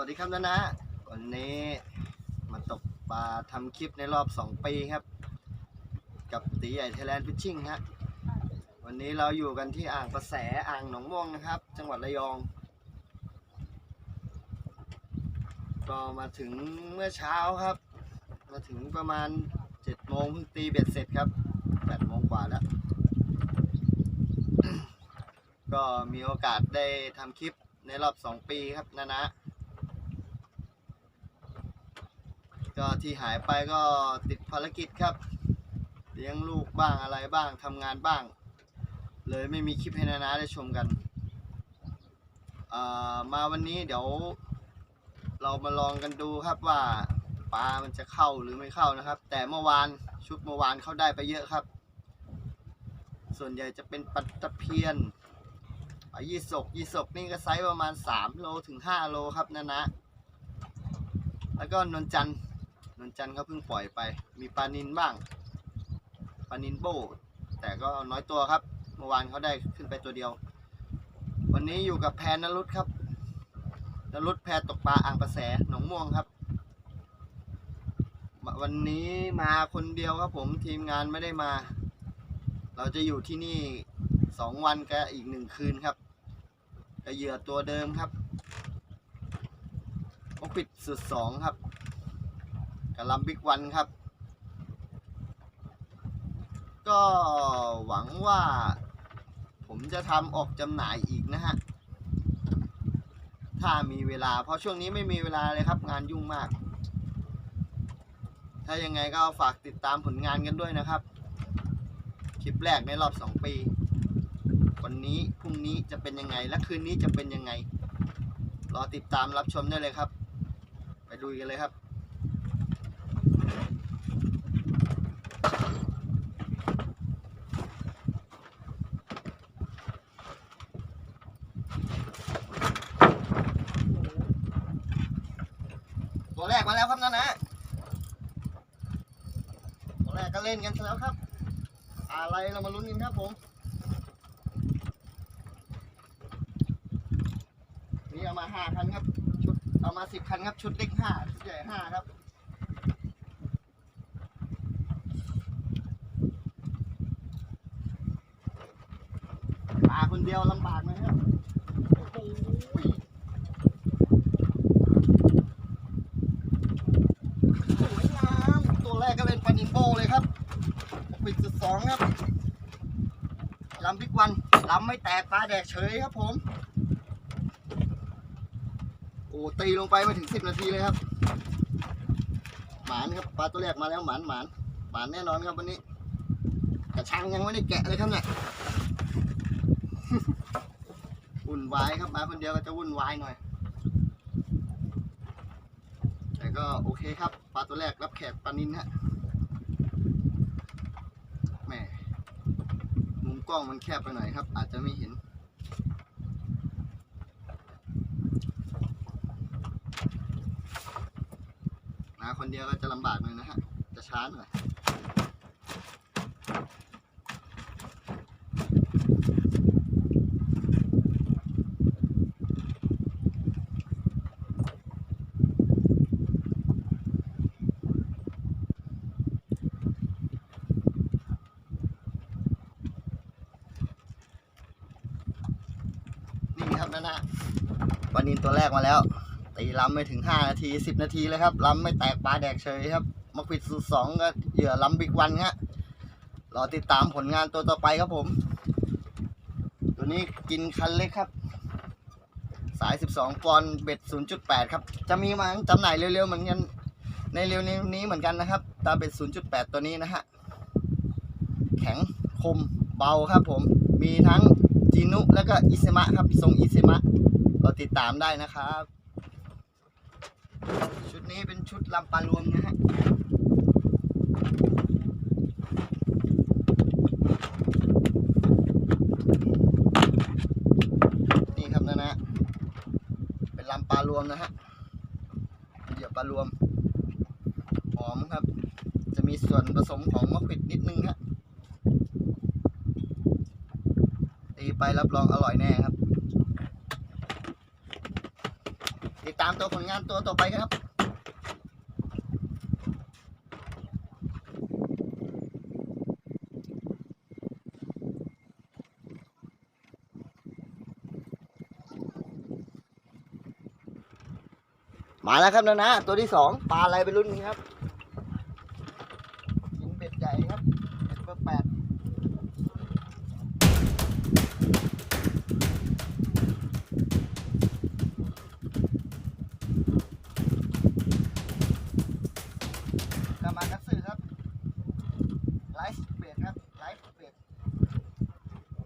วัสดีครับนะนะ วันนี้มาตกปลาทำคลิปในรอบ 2 ปีครับ กับตีใหญ่ไทยแลนด์ฟิชชิ่งฮะวันนี้เราอยู่กันที่อ่างประแสอ่างหนองม่วงนะครับ จังหวัดระยอง ก็มาถึงเมื่อเช้าครับ มาถึงประมาณ7โมงเพิ่งตีเบ็ดเสร็จครับ8โมงกว่าแล้ว ก็มีโอกาสได้ทำคลิปในรอบ 2 ปีครับนะนะ ก็ที่หายไปก็ติดภารกิจครับ เลี้ยงลูกบ้างอะไรบ้างทำงานบ้าง เลยไม่มีคลิปให้นานาได้ชมกัน มาวันนี้เดี๋ยว เรามาลองกันดูครับว่าปลามันจะเข้าหรือไม่เข้านะครับ แต่เมื่อวานชุดเมื่อวานเข้าได้ไปเยอะครับ ส่วนใหญ่จะเป็นปลาตะเพียนปลายี่สกยี่สกนี่ก็ไซส์ประมาณ 3 โลถึง 5 โลครับนะนะ แล้วก็นนจันทร์ นนจันทร์เขาเพิ่งปล่อยไป มีปลานินบ้างปลานินโบแต่ก็น้อยตัวครับ เมื่อวานเขาได้ขึ้นไปตัวเดียว วันนี้อยู่กับแพนนรุตครับนรุตแพตกปลาอ่างประแสหนองม่วงครับ วันนี้มาคนเดียวครับผมทีมงานไม่ได้มา เราจะอยู่ที่นี่สองวันกับอีกหนึ่งคืนครับกับเหยื่อตัวเดิมครับพกปิดสุดสองครับ กับลัมบิ๊กวันครับ ก็หวังว่าผมจะทำออกจำหน่ายอีกนะฮะ ถ้ามีเวลา เพราะช่วงนี้ไม่มีเวลาเลยครับ งานยุ่งมาก ถ้ายังไงก็ฝากติดตามผลงานกันด้วยนะครับ คลิปแรกในรอบ 2 ปี วันนี้ พรุ่งนี้จะเป็นยังไง และคืนนี้จะเป็นยังไง รอติดตามรับชมได้เลยครับ ไปดูกันเลยครับ ตัวแรกมาแล้วครับนะนะ ตัวแรกก็ เล่นกันแล้วครับ อะไรเรามาลุ้นกันครับผมนี่เอามาห้าคันครับชุดเอามาสิบคันครับชุดเล็กห้าชุดใหญ่ห้าครับมาคนเดียวลำบากนะครับโอ้โหสวยงาม ตัวแรกก็เป็นปานินโบเลยครับปิดจุดส องครับลำพิกวันลำไม่แตกปลาแดกเฉยครับผม โอ้ตีลงไปไม่ถึงสิบนาทีเลยครับ หมานครับปลาตัวแรกมาแล้วหมานหมานหมานแน่นอนครับวันนี้กระชังยังไม่ได้แกะเลยครับเนี่ยวุ่นวายครับมาคนเดียวก็จะวุ่นวายหน่อย แต่ก็โอเคครับปลาตัวแรกรับแขกปลานินฮะแหมมุม กล้องมันแคบไปหน่อยครับ อาจจะไม่เห็น มาคนเดียวก็จะลำบากหน่อยนะฮะ จะช้าหน่อย นั่นนะปลานินตัวแรกมาแล้วตีลำไม่ถึง 5 นาที 10 นาทีเลยครับลำไม่แตกปลาแดกเฉยครับมาควิดสูตรสองก็เหยื่อลำบิ๊กวันฮะรอติดตามผลงานตัวต่อไปครับผม ตัวนี้กินคันเล็กครับ สาย 12ปอนด์เบ็ด 0.8 ครับ จะมีมาจำหน่ายเร็วๆเหมือนกันในเร็วนี้เหมือนกันนะครับ ตาเบ็ด 0.8 ตัวนี้นะฮะแข็งคมเบาครับผมมีทั้ง จีนุแล้วก็อิเซมะครับทรงอิเซมะเราติดตามได้นะครับ ชุดนี้เป็นชุดลำปลารวมนะฮะนี่ครับนะนะเป็นลำปลารวมนะฮะเหยื่อปลารวมหอมครับ จะมีส่วนผสมของมะขวิดนิดนึงฮะ ไปรับรองอร่อยแน่ครับ ติดตามตัวผลงานตัวต่อไปครับมาแล้วครับนะนะตัวที่สองปลาอะไรไปรุ่นนี้ครับกินเป็ดใหญ่ครับเป็ดเบอร์แปดกามาคัตสึครับไลฟ์เบดครับไลฟ์เบด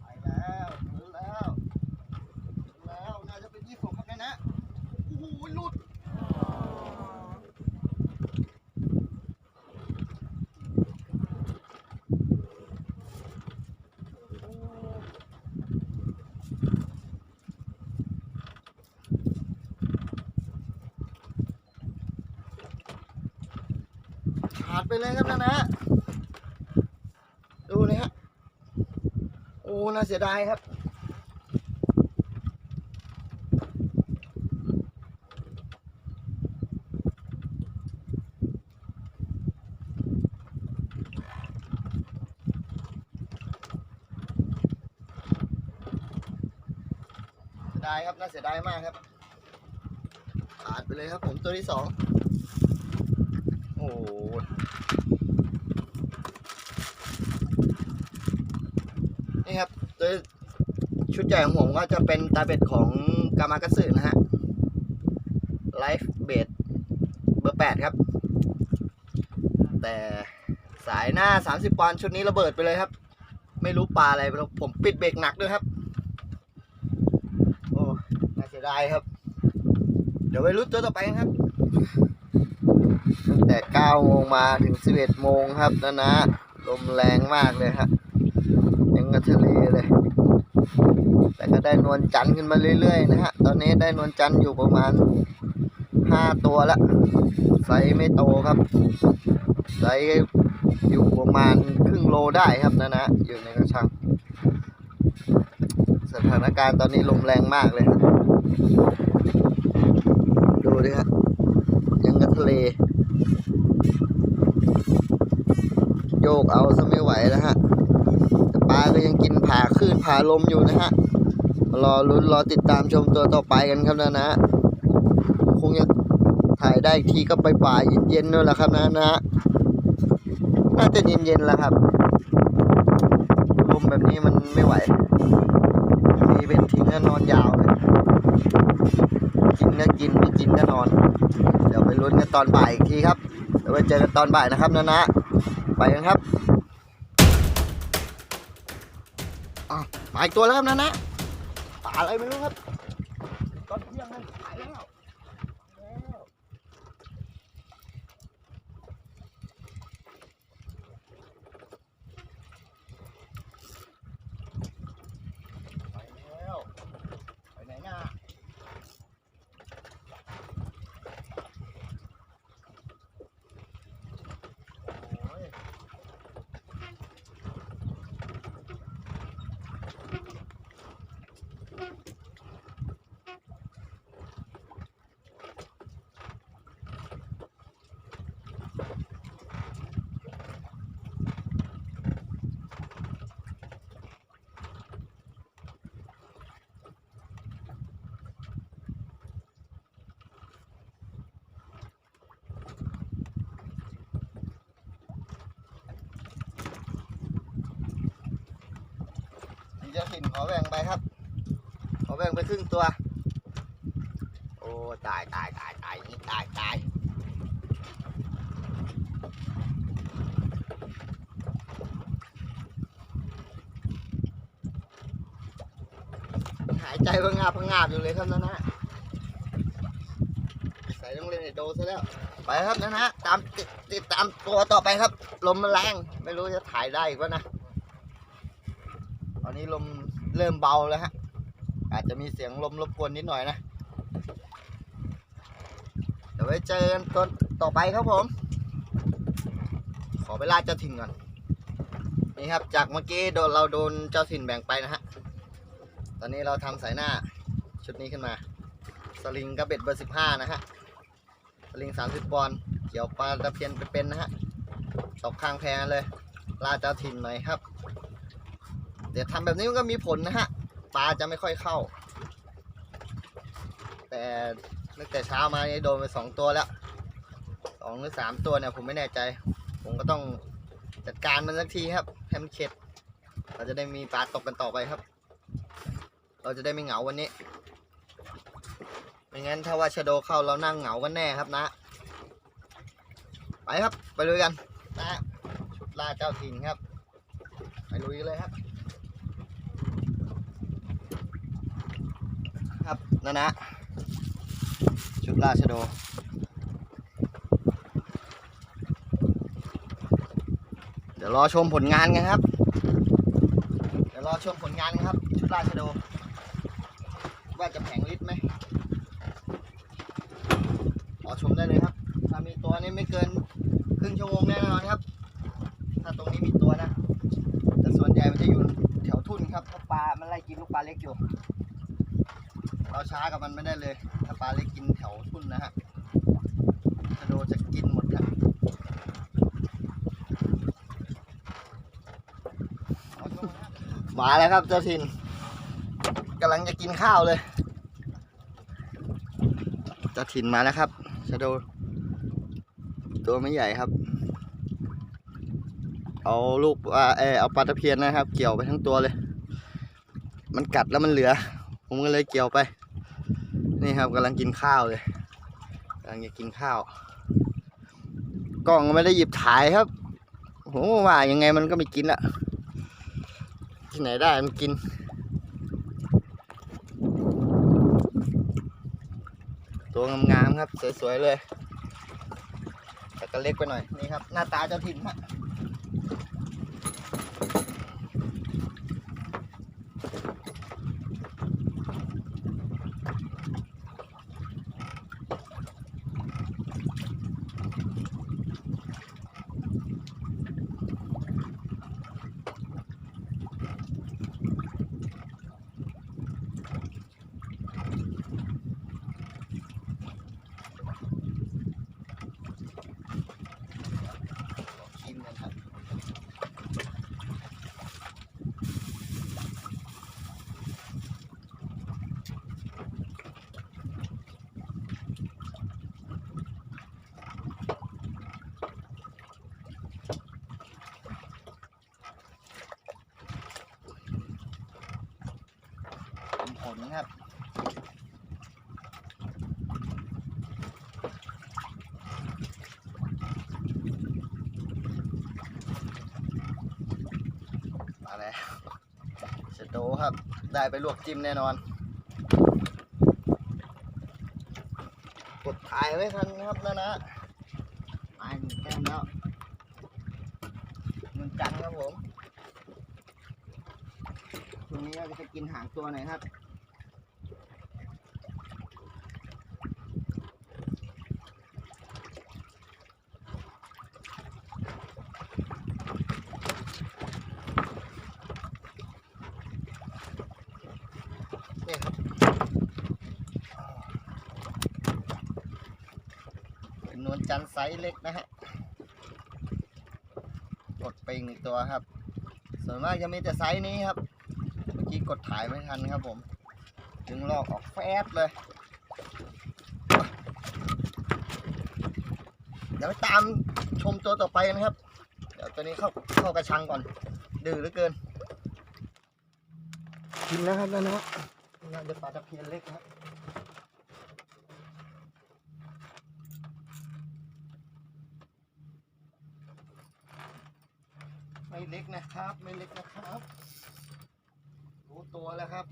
ไปแล้วถึงแล้วถึงแล้วน่าจะเป็นยี่สิบครับนะนะโอ้โหหลุด ขาด ไปเลยครับนะนะดูนะฮะโอ้น่าเสียดายครับเสียดายครับน่าเสียดายมากครับขาดไปเลยครับผมตัวที่สองโอ้ นี่ครับตัวชุดใหญ่ของผมก็จะเป็นตาเบ็ดของกามาก t สึนะฮะไลฟ์เบดเบอร์แปดครับ แต่สายหน้า 30ปอนด์ชุดนี้ระเบิดไปเลยครับ ไม่รู้ปลาอะไรไม่รู้ผมปิดเบรกหนักด้วยครับ โอ้น่าเสียดายครับ เดี๋ยวไปรุ้นตัวต่อไปครับ แต่9โมงมาถึง 11 โมงครับนะนะลมแรงมากเลยฮะยังกับทะเลเลย แต่ก็ได้นวลจันทร์ขึ้นมาเรื่อยๆนะฮะ ตอนนี้ได้นวลจันทร์อยู่ประมาณ 5 ตัวละไซส์ไม่โตครับไซส์อยู่ประมาณครึ่งโลได้ครับนะนะอยู่ในกระชัง สถานการณ์ตอนนี้ลมแรงมากเลยครับดูดิฮะยังกับทะเล โย กเอาซะไม่ไหวแล้วฮะแต่ปลาก็ยังกินผ่าคลื่นผ่าลมอยู่นะฮะรอลุ้นรอติดตามชมตัวต่อไปกันครับนะนะคงจะถ่ายได้อีกทีก็ไปป่าเย็นๆนู่นแหละครับนะนะน่าจะเย็นๆแล้วครับลมแบบนี้มันไม่ไหวมีเป็นทิ้งก็นอนยาวเลยกินก็กินไม่กินก็นอน เดี๋ยวไปลุ้นกันตอนบ่ายอีกทีครับเดี๋ยวไปเจอกันตอนบ่ายนะครับนะนะ ไปกันครับอ้าวมาอีกตัวแล้วครับนะนะปลาอะไรไม่รู้ครับตอนเที่ยงนั่นหายแล้วแล้วไปแล้วไปไหนน่ะ โอ้ยพี่เจะ ถิ่นขอแบ่งไปครับ ขอแบ่งไปครึ่งตัว โอ้ตายตายตายตายนี่ตายตายหายใจพังงาบพังงาบอยู่เลยครับนะนะใส่ต้องเล่นไอโดซะแล้ว ไปครับนะนะตามติดติดตามตัวต่อไปครับ ลมมันแรง ไม่รู้จะถ่ายได้อีกวะนะตอนนี้ลม เริ่มเบาแล้วฮะ อาจจะมีเสียงลมรบกวนนิดหน่อยนะ เดี๋ยวไว้เจอกันตอนต่อไปครับผม ขอเวลาเจ้าถิ่นก่อน นี่ครับ จากเมื่อกี้โดนเราโดนเจ้าถิ่นแบ่งไปนะฮะ ตอนนี้เราทำสายหน้าชุดนี้ขึ้นมา สลิงกระเบ็ดเบอร์สิบห้านะฮะ สลิงสามสิบปอนด์เกี่ยวปลาตะเพียนเป็นๆนะฮะตกข้างแพเลย ลาเจ้าถิ่นหน่อยครับ เดี๋ยวทำแบบนี้มันก็มีผลนะฮะปลาจะไม่ค่อยเข้า แต่ตั้งแต่เช้ามานี่โดนไปสองตัวแล้วสองหรือสามตัวเนี่ยผมไม่แน่ใจ ผมก็ต้องจัดการมันสักทีครับให้มันเข็ดเราจะได้มีปลาตกกันต่อไปครับ เราจะได้ไม่เหงาวันนี้ไม่งั้นถ้าว่าชะโดเข้าเรานั่งเหงากันแน่ครับนะ ไปครับไปลุยกันนะชุดล่าเจ้าถิ่นครับ ไปลุยกันเลยครับ ครับนั่นนะชุดล่าชโดเดี๋ยวรอชมผลงานกันครับ เดี๋ยวรอชมผลงานกันครับ ชุดราชโด ว่าจะแผงลิตรไหมรอชมได้เลยครับ ถ้ามีตัวนี้ไม่เกินครึ่งชั่วโมงแน่นอนครับ ถ้าตรงนี้มีตัวนะ แต่ส่วนใหญ่มันจะอยู่แถวทุ่นครับเพราะปลา มันไล่กินลูกปลาเล็กอยู่ เราช้ากับมันไม่ได้เลย ถ้าปลาเล็กกินแถวทุ่นนะฮะชะโดจะกินหมดครับมาแล้วครับเจ้าถิ่นกำลังจะกินข้าวเลย เจ้าถิ่นมาแล้วครับชะโด ตัวไม่ใหญ่ครับ เอาลูกอ่าเออเอาปลาตะเพียนนะครับ เกี่ยวไปทั้งตัวเลย มันกัดแล้วมันเหลือ ผมก็เลยเกี่ยวไป นี่ครับกำลังกินข้าวเลยกำลังจะกินข้าว กล้องไม่ได้หยิบถ่ายครับโหว่ายังไงมันก็ไม่กินละที่ไหนได้มันกินตัวงามๆครับ สวยๆเลย แต่ก็เล็กไปหน่อย นี่ครับ หน้าตาเจ้าถิ่นฮะ นผลครับมาแล้วเชโดครับ ได้ไปลวกจิ้มแน่นอน กดถ่ายไว้ทันครับนะนะตาหนึ่งแต้มแล้วเงินจันครับผมช่วงนี้เราจะกินหางตัวหน่อยครับ นี่ครับ เป็นนวลจันทร์ไซส์ เล็กนะฮะกดไปอีกหนึ่งตัวครับ ส่วนมากจะมีแต่ไซส์นี้ครับ เมื่อกี้กดถ่ายไม่ทันครับผมดึงลอกออกแฟดเลย เดี๋ยวไปตามชมตัวต่อไปกันครับ เดี๋ยวตัวนี้เข้าเข้ากระชังก่อน ดื้อเหลือเกินกินนะครับนะนะน่าจะปลาตะเพียนเล็กครับไม่เล็ก นะครับ ไม่เล็กนะครับ รู้ตัวแล้วครับ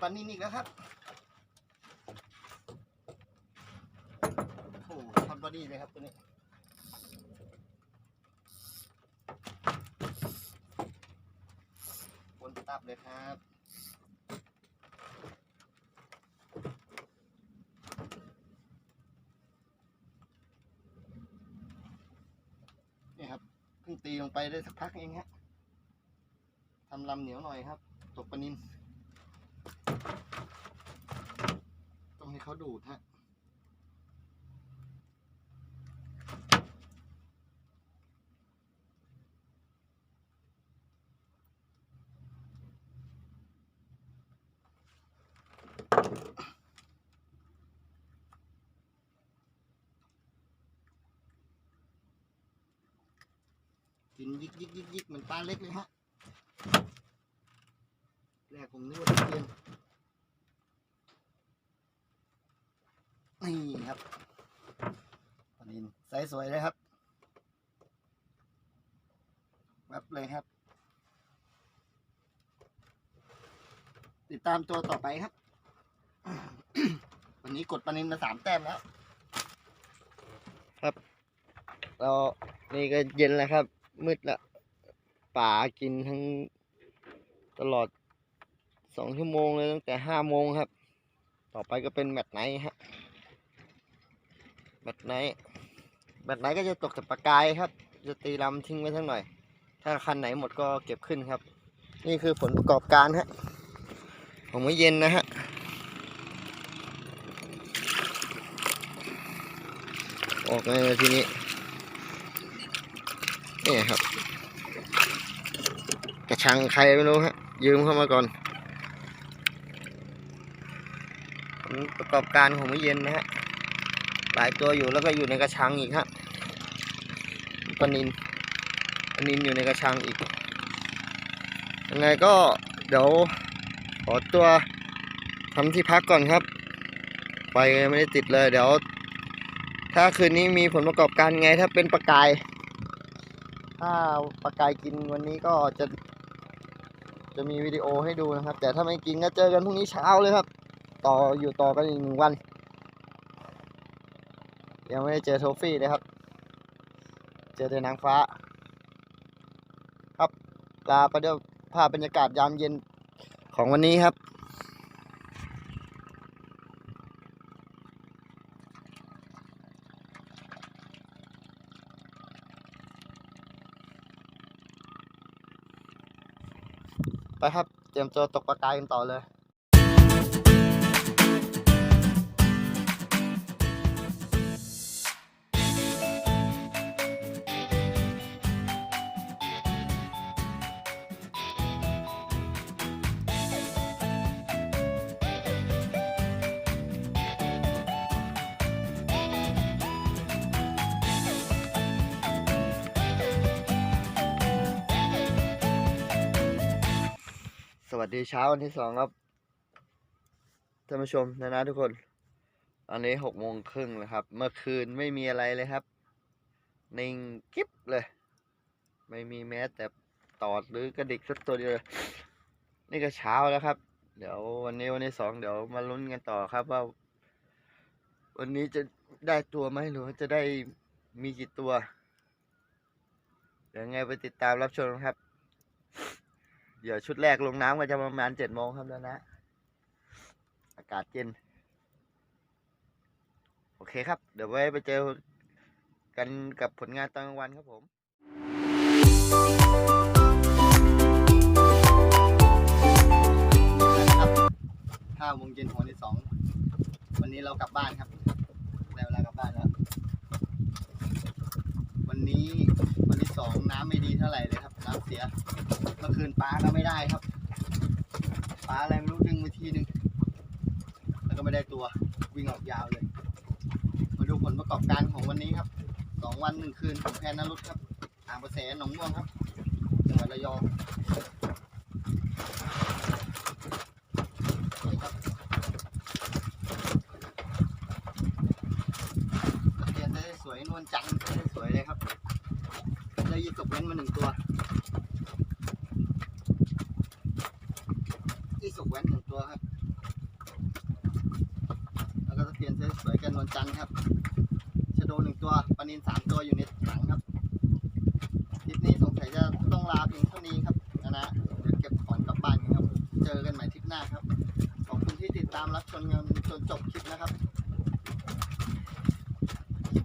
ปลานินอีกแล้วครับโอ้โหทอนบอดี้เลยครับตัวนี้วนตับเลยครับนี่ครับเพิ่งตีลงไปได้สักพักเองฮะทำลำเหนียวหน่อยครับ ตกปนินต้องให้ เขาดูดฮะกินยิกยิกยิกยิกเหมือนปลาเล็กเลยฮะแรกผมนึกว่าเพียนนี่ครับ ปลานินไซส์สวยเลยครับแวบเลยครับ ติดตามตัวต่อไปครับ วันนี้กดปลานินมาสามแต้มแล้ว ครับ เรานี่ก็เย็นแล้วครับ มืดละป่ากินทั้งตลอดสองชั่วโมงเลยตั้งแต่ห้าโมงครับ ต่อไปก็เป็นแมตช์ไนท์ฮะ แมตไนท์แมตไนท์ก็จะตกแต่ปลากายครับ จะตีลำทิ้งไว้ทั้งหน่อย ถ้าคันไหนหมดก็เก็บขึ้นครับ นี่คือผลประกอบการฮะของมื้อเย็นนะฮะออกเลยทีนี้นี่ครับ กระชังใครไม่รู้ฮะ ยืมเข้ามาก่อนผลประกอบการของมื้อเย็นนะฮะ หลายตัวอยู่แล้วก็อยู่ในกระชังอีกฮะปนินปนินอยู่ในกระชังอีก ยังไงก็เดี๋ยวขอตัวทำที่พักก่อนครับ ไฟก็ยังไม่ได้ติดเลย เดี๋ยว ถ้าคืนนี้มีผลประกอบการไงถ้าเป็นปลากาย ถ้าปลากายกินวันนี้ก็จะจะมีวิดีโอให้ดูนะครับ แต่ถ้าไม่กินก็เจอกันพรุ่งนี้เช้าเลยครับ ต่ออยู่ต่อกันอีกหนึ่งวัน ยังไม่ได้เจอโทฟี่เลยครับ เจอแต่นางฟ้า ครับลาไปด้วยภาพบรรยากาศยามเย็นของวันนี้ครับไปครับ เตรียมตัวตกปลากายกันต่อเลย วัสดีเช้าวันที่สองครับท่านผู้ชมนะนะทุกคนตอนนี้หกโมงครึ่งแล้วครับ เมื่อคืนไม่มีอะไรเลยครับ นิ่งกิ๊บเลย ไม่มีแม้แต่ตอดหรือกระดิกสักตัวเดียวเลยนี่ก็เช้าแล้วครับ เดี๋ยววันนี้วันที่สองเดี๋ยวมาลุ้นกันต่อครับว่า วันนี้จะได้ตัวไหมหรือว่าจะได้มีกี่ตัวเดี๋ยวยังไงไปติดตามรับชมครับ เดี๋ยวชุดแรกลงน้ำก็จะประมาณเจ็ดโมงครับแล้วนะ อากาศเย็น โอเคครับ เดี๋ยวไว้ไปเจอกันกับผลงานตอนกลางวันครับผมห้าโมงเย็นของวันที่สอง วันนี้เรากลับบ้านครับได้เวลากลับบ้านแล้ว วันนี้ สองน้ำไม่ดีเท่าไหร่เลยครับ น้ำเสีย เมื่อคืนปลาก็ไม่ได้ครับ ปลาอะไรไม่รู้ดึงมาทีนึง แล้วก็ไม่ได้ตัว วิ่งออกยาวเลย มาดูผลประกอบการของวันนี้ครับสองวันหนึ่งคืนของแพนนรุตครับอ่างประแสหนองม่วงครับจังหวัดระยอง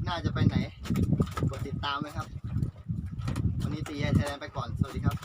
หน้าจะไปไหน กดติดตามนะครับ วันนี้ตีแยไทยแลนด์ไปก่อน สวัสดีครับ